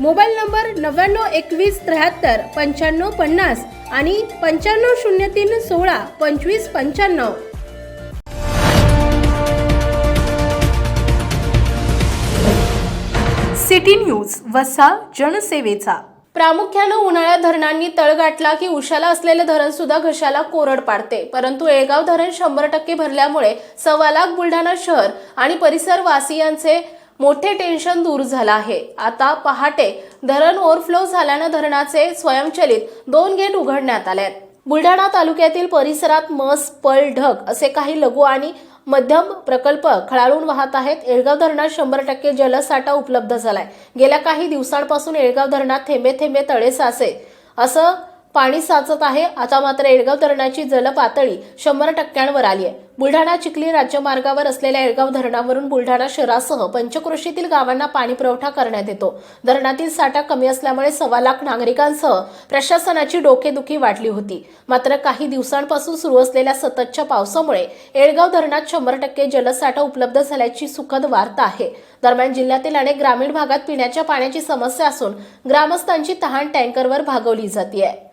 Mobile number नव्याण्णव एकवीस त्र्याहत्तर पंच्याण्णव पन्नास आणि पंच्याण्णव शून्य तीन सोळा पंचवीस पंच्याण्णव. सिटी न्यूज वसा जनसेवेचा. प्रामुख्यानं उन्हाळ्यात धरणांनी तळ गाठला की उशाला असलेले धरण सुद्धा घशाला कोरड पाडते. परंतु येळगाव धरण शंभर टक्के भरल्यामुळे सव्वा लाख बुलढाणा शहर आणि परिसर वासियांचे मोठे टेन्शन दूर झालं आहे. आता पहाटे धरण ओव्हरफ्लो झाल्यानं धरणाचे स्वयंचलित दोन गेट उघडण्यात आले आहेत बुलढाणा तालुक्यातील परिसरात मस पळ ढग असे काही लघु आणि मध्यम प्रकल्प खळाळून वाहत आहेत. एळगाव धरणात शंभर टक्के जलसाठा उपलब्ध झालाय. गेल्या काही दिवसांपासून एळगाव धरणात थेंबे थेंबे तळे साचे असं पाणी साचत आहे. आता मात्र येळगाव धरणाची जलपातळी शंभर टक्क्यांवर आली आहे. बुलढाणा चिखली राज्यमार्गावर असलेल्या येळगाव धरणावरून बुलढाणा शहरासह पंचक्रोशीतील गावांना पाणी पुरवठा करण्यात येतो. धरणातील साठा कमी असल्यामुळे सव्वा लाख नागरिकांसह प्रशासनाची डोकेदुखी वाढली होती. मात्र काही दिवसांपासून सुरू असलेल्या सततच्या पावसामुळे येळगाव धरणात शंभर टक्के जलसाठा उपलब्ध झाल्याची सुखद वार्ता आहे. दरम्यान जिल्ह्यातील अनेक ग्रामीण भागात पिण्याच्या पाण्याची समस्या असून ग्रामस्थांची तहान टँकरवर भागवली जाते